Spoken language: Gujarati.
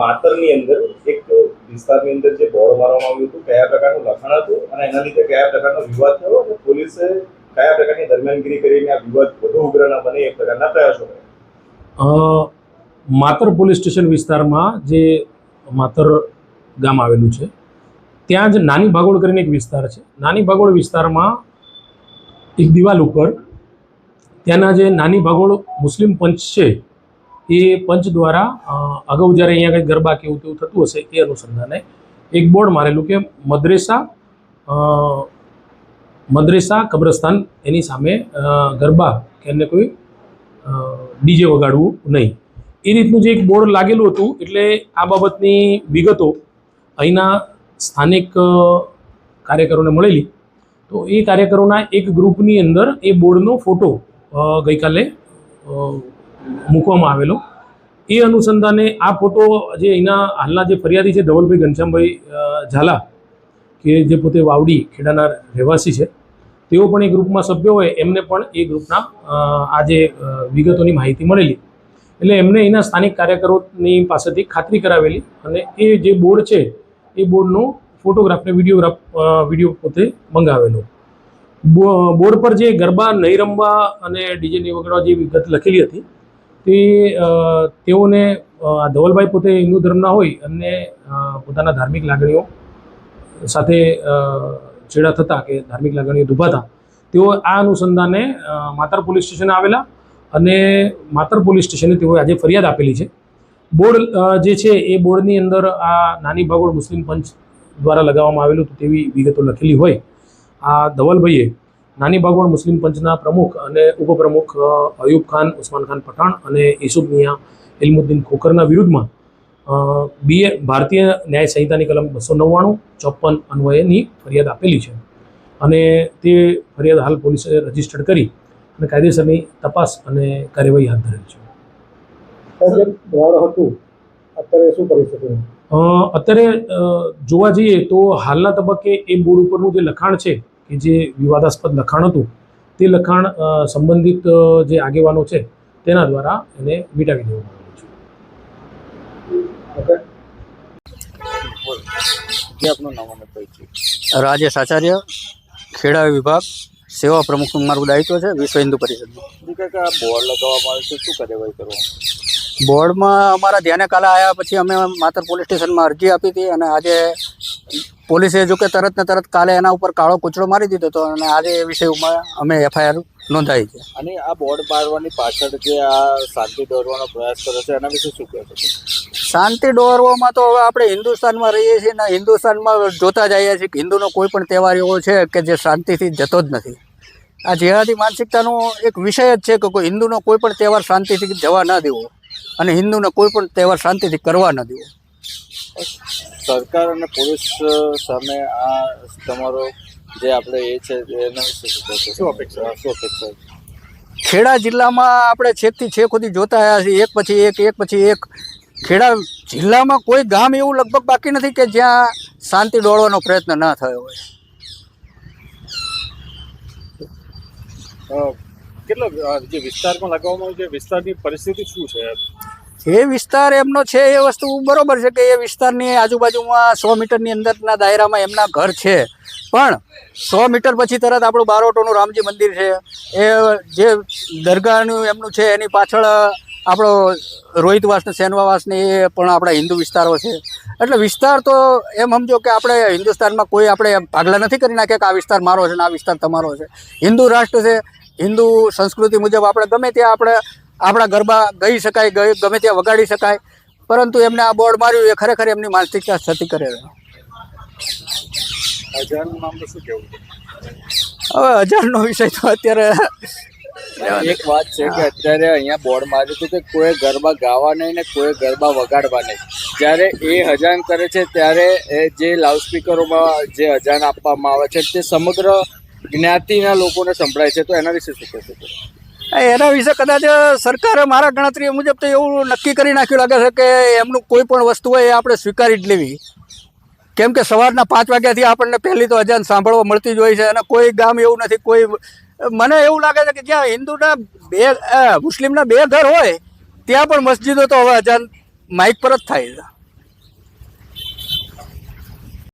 માતરની અંદર એક વિસ્તારની અંદર જે બોર્ડ મારવામાં આવ્યું હતું, કયા પ્રકારનું લખાણ હતું અને એના લીધે કયા પ્રકારનો વિવાદ થયો અને પોલીસે કયા પ્રકારની દરમિયાનગીરી કરીને આ વિવાદ વધુ ઉગ્ર ન બને એ પ્રકારના પ્રયાસો કર્યા. માતર પોલીસ સ્ટેશન વિસ્તારમાં જે માતર ગામ આવેલું છે, ત્યાં જ નાની ભાગોળ કરીને એક વિસ્તાર છે. નાની ભાગોળ વિસ્તારમાં એક દિવાલ ઉપર ત્યાંના જે નાની ભાગોળ મુસ્લિમ પંચ છે એ પંચ દ્વારા અગાઉ જ્યારે અહીંયા કંઈક ગરબા કેવું તેવું થતું હશે એ અનુસંધાને એક બોર્ડ મારેલું કે મદ્રેસા મદ્રેસા કબ્રસ્તાન એની સામે ગરબા કે એને કોઈ ડીજે વગાડવું નહીં. એ રીતનું જે એક બોર્ડ લાગેલું હતું એટલે આ બાબતની વિગતો અહીંના સ્થાનિક કાર્યકરોને મળેલી. તો એ કાર્યકરોના એક ગ્રુપની અંદર એ બોર્ડનો ફોટો ગઈકાલે મૂકવામાં આવેલો. એ અનુસંધાને આ ફોટો જે અહીંના હાલના જે ફરિયાદી છે ધવલભાઈ ઘનશ્યામભાઈ ઝાલા કે જે પોતે વાવડી ખેડાના રહેવાસી છે તેઓ પણ એ ગ્રુપમાં સભ્ય હોય એમને પણ એ ગ્રુપના અ, આ જે અ, વિગતોની માહિતી મળેલી. એટલે એમને એના સ્થાનિક કાર્યકરોની પાસેથી ખાતરી કરાવેલી અને એ જે બોર્ડ છે એ બોર્ડનો ફોટોગ્રાફ ને વિડીયોગ્રાફ વીડિયો પોતે મંગાવેલો. બોર્ડ પર જે ગરબા નહીં રમવા અને ડીજે નહીં વગાડવા જે વિગત લખેલી હતી તે તેઓને ધવલભાઈ પોતે હિન્દુ ધર્મના હોય અને પોતાના ધાર્મિક લાગણીઓ સાથે છેડા થતા કે ધાર્મિક લાગણીઓ દુભાતા, તેઓ આ અનુસંધાને માતર પોલીસ સ્ટેશને આવેલા અને માતર પોલીસ સ્ટેશને તેઓએ આજે ફરિયાદ આપેલી છે. બોર્ડ જે છે એ બોર્ડની અંદર આ નાની ભાગોળ મુસ્લિમ પંચ દ્વારા લગાવવામાં આવેલું તેવી વિગતો લખેલી હોય. આ ધવલભાઈએ નાની ભાગોળ મુસ્લિમ પંચના પ્રમુખ અને ઉપપ્રમુખ અયુબ ખાન ઉસ્માન ખાન પઠાણ અને ઈસુબ મિયા ઇલમુદ્દીન ખોખરના વિરુદ્ધમાં બીએ ભારતીય ન્યાય સંહિતાની કલમ બસો નવ્વાણું ચોપન અન્વયેની ફરિયાદ આપેલી છે. અને તે ફરિયાદ હાલ પોલીસે રજીસ્ટર્ડ કરી અને કાયદેસરની તપાસ અને કાર્યવાહી હાથ ધરેલ છે. હતું. અત્યારે શું કરી શકું? અત્યારે જોવા જઈએ તો હાલના તબક્કે એ બોર્ડ ઉપરનું જે લખાણ છે કે જે વિવાદાસ્પદ લખાણ હતું તે લખાણ સંબંધિત જે આગેવાનો છે તેના દ્વારા એને મિટાવી દેવામાં આવ્યું છે. રાજેશ આચાર્ય ખેડા વિભાગ સેવા પ્રમુખ મારું દાયિત્વ છે વિશ્વ હિન્દુ પરિષદનું બોર્ડ લગાવવામાં આવ્યું છે શું કાર્યવાહી કરવામાં બોર્ડમાં અમારા ધ્યાને કાલે આવ્યા પછી અમે માતર પોલીસ સ્ટેશનમાં અરજી આપી હતી અને આજે પોલીસે જો કે તરત ને તરત કાલે એના ઉપર કાળો કૂચડો મારી દીધો હતો અને આજે એ વિષયમાં અમે એફઆઈઆર નોંધાવી છે. અને આ બોર્ડ મારવાની પાછળ જે આ શાંતિ દોરવાનો પ્રયાસ કર્યો છે એના વિશે શું કહે છે? શાંતિ દોરવામાં તો હવે આપણે હિન્દુસ્તાનમાં રહીએ છીએ ને હિન્દુસ્તાનમાં જોતા જઈએ છીએ કે હિન્દુનો કોઈ પણ તહેવાર એવો છે કે જે શાંતિથી જતો જ નથી. આ જેહાદી માનસિકતાનો એક વિષય જ છે કે કોઈ હિન્દુનો કોઈ પણ તહેવાર શાંતિથી જવા ન દેવો અને હિન્દુનો કોઈ પણ તહેવાર શાંતિથી કરવા ન દેવો. સરકાર અને પોલીસ સામે આ તમારો જે આપણે એ છે એના વિશે શું અપેક્ષા? શું અપેક્ષા? ખેડા જિલ્લામાં આપણે છેકથી છેક સુધી જોતા આવ્યા છીએ. એક પછી એક એક પછી એક. ખેડા જિલ્લામાં કોઈ ગામ એવું લગભગ બાકી નથી કે જ્યાં શાંતિ દોડવાનો પ્રયત્ન ન થયો હોય. કેટલો જે વિસ્તારમાં લગાવવામાં આવ્યું છે વિસ્તારની પરિસ્થિતિ શું છે? એ વિસ્તાર એમનો છે એ વસ્તુ બરાબર છે કે એ વિસ્તારની આજુબાજુમાં સો મીટરની અંદરના દાયરામાં એમના ઘર છે. પણ સો મીટર પછી તરત આપણું બારોટોનું રામજી મંદિર છે. એ જે દરગાહનું એમનું છે, એની પાછળ આપણો રોહિતવાસ ને એ પણ આપણા હિન્દુ વિસ્તારો છે. એટલે વિસ્તાર તો એમ સમજો કે આપણે હિન્દુસ્તાનમાં કોઈ આપણે ભાગલા નથી કરી નાખ્યા કે આ વિસ્તાર મારો છે ને આ વિસ્તાર તમારો છે. હિન્દુ રાષ્ટ્ર છે, હિન્દુ સંસ્કૃતિ મુજબ આપણે ગમે ત્યાં આપણે આપણા ગરબા ગઈ શકાય ગમે ત્યાં વગાડી શકાય. પરંતુ એમને આ બોર્ડ માર્યું એ ખરેખર એમની માનસિકતા સતી કરે હવે હજારનો વિષય તો અત્યારે એક વાત છે કે અત્યારે અહીંયા બોર્ડ માર્યું હતું કે કોઈ ગરબા ગાવા નહીં ને કોઈ ગરબા વગાડવા નહીં. જ્યારે એ હજાન કરે છે ત્યારે એ જે લાઉડસ્પીકરોમાં જે હજાન આપવામાં આવે છે તે સમગ્ર જ્ઞાતિના લોકોને સંભળાય છે. તો એના વિશે શું કહેશો? એના વિશે કદાચ સરકારે મારા ગણતરી મુજબ તો એવું નક્કી કરી નાખ્યું લાગે છે કે એમનું કોઈ પણ વસ્તુ હોય એ આપણે સ્વીકારી જ લેવી. કેમ કે સવારના પાંચ વાગ્યાથી આપણને પહેલી તો અજાન સાંભળવા મળતી જ હોય છે અને કોઈ ગામ એવું નથી, કોઈ મને એવું લાગે છે કે જ્યાં હિન્દુના બે મુસ્લિમના બે ઘર હોય, ત્યાં પણ મસ્જિદો તો હવે અજાન માઇક પર જ થાય છે.